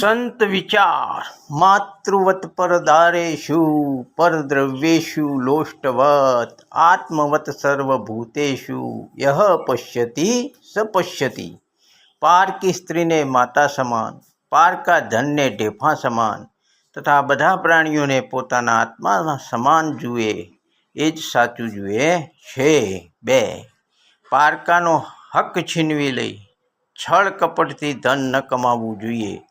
સંત વિચાર, માતૃવત પરદારેશુ, પરદ્રવ્યેશુ, લોષ્ટવત, આત્મવત સર્વભૂતેશુ, યહ પશ્યતિ, સ પશ્યતિ. પારકી સ્ત્રીને માતા સમાન, પારકા ધનને ઢેફા સમાન, તથા બધા પ્રાણીઓને પોતાના આત્માના સમાન જુએ, એ જ સાચું જુએ છે, બે. પારકાનો હક છીનવી લઈ, છળ કપટથી ધન ન કમાવવું જોઈએ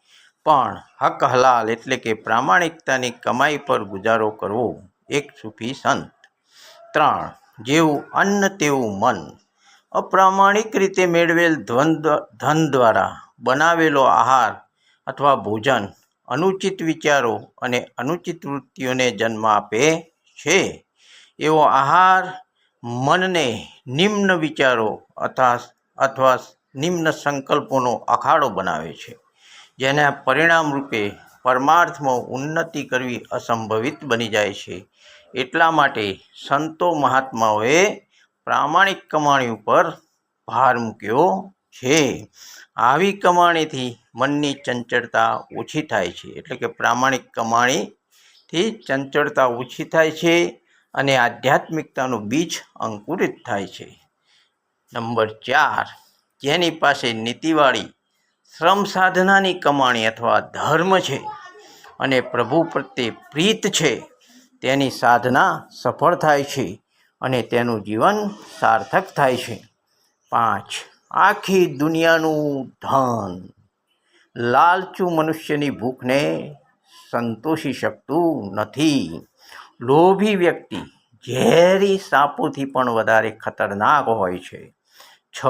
પણ હક હલાલ એટલે કે પ્રામાણિકતાની કમાઈ પર ગુજારો કરવો એક સૂફી સંત. ત્રણ, જેવું અન્ન તેવું મન. અપ્રામાણિક રીતે મેળવેલ ધન દ્વારા બનાવેલો આહાર અથવા ભોજન અનુચિત વિચારો અને અનુચિત વૃત્તિઓને જન્મ આપે છે. એવો આહાર મનને નિમ્ન વિચારો અથવા અથવા નિમ્ન સંકલ્પોનો અખાડો બનાવે છે. જેના પરિણામ રૂપે પરમાર્થમાં ઉન્નતિ કરવી અસંભવિત બની જાય છે. એટલા માટે સંતો મહાત્માઓએ પ્રામાણિક કમાણી ઉપર ભાર મૂક્યો છે. આવી કમાણીથી મનની ચંચળતા ઓછી થાય છે. એટલે કે પ્રામાણિક કમાણીથી ચંચળતા ઓછી થાય છે અને આધ્યાત્મિકતાનું બીજ અંકુરિત થાય છે. નંબર ચાર, જેની પાસે નીતિવાળી શ્રમ સાધનાની કમાણી અથવા ધર્મ છે અને પ્રભુ પ્રત્યે પ્રીત છે, તેની સાધના સફળ થાય છે અને તેનું જીવન સાર્થક થાય છે. પાંચ, આખી દુનિયાનું ધન. લાલચું મનુષ્યની ભૂખને સંતોષી શકતું નથી. લોભી વ્યક્તિ ઝેરી સાપોથી પણ વધારે ખતરનાક હોય છે. છ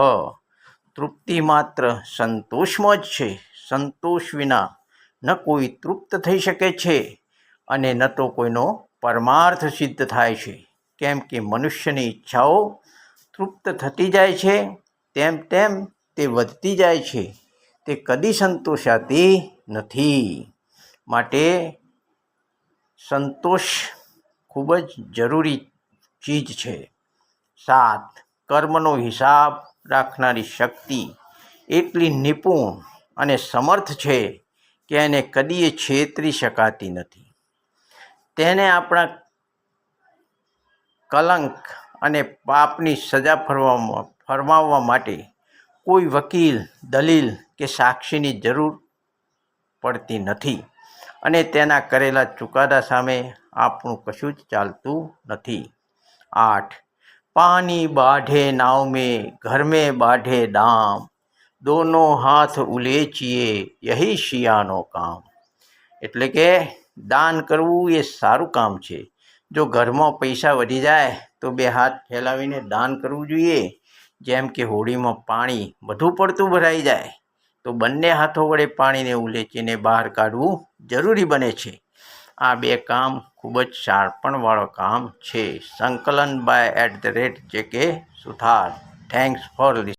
તૃપ્તિ માત્ર સંતોષમાં જ છે. સંતોષ વિના ન કોઈ તૃપ્ત થઈ શકે છે અને ન તો કોઈનો પરમાર્થ સિદ્ધ થાય છે. કેમ કે મનુષ્યની ઈચ્છાઓ તૃપ્ત થતી જાય છે, તેમ તેમ તે વધતી જાય છે. તે કદી સંતોષાતી નથી. માટે સંતોષ ખૂબ જ જરૂરી ચીજ છે. સાત, કર્મનો હિસાબ રાખનારી શક્તિ એટલી નિપુણ અને સમર્થ છે કે એને કદીએ છેતરી શકાતી નથી. તેને આપણા કલંક અને પાપની સજા ફરવામાં, ફરમાવવા માટે કોઈ વકીલ, દલીલ કે સાક્ષીની જરૂર પડતી નથી અને તેના કરેલા ચુકાદા સામે આપણું કશું જ ચાલતું નથી. આઠ પાની બાઢે નાવ મેં ઘર મેં બાઢે દામ દોનો હાથ ઉલેચીએ યહી શિયાનો કામ એટલે કે દાન કરવું એ સારું કામ છે. જો ઘરમાં પૈસા વધી જાય, તો બે હાથ ફેલાવીને દાન કરવું જોઈએ. જેમ કે હોડીમાં પાણી વધુ પડતું ભરાઈ જાય, તો બંને હાથો વડે પાણીને ઉલેચીને બહાર કાઢવું જરૂરી બને છે. આ બે કામ ખૂબ જ શાણપણવાળો કામ છે. સંકલન બાય એટ ધ રેટ જે કે સુથાર. Thanks for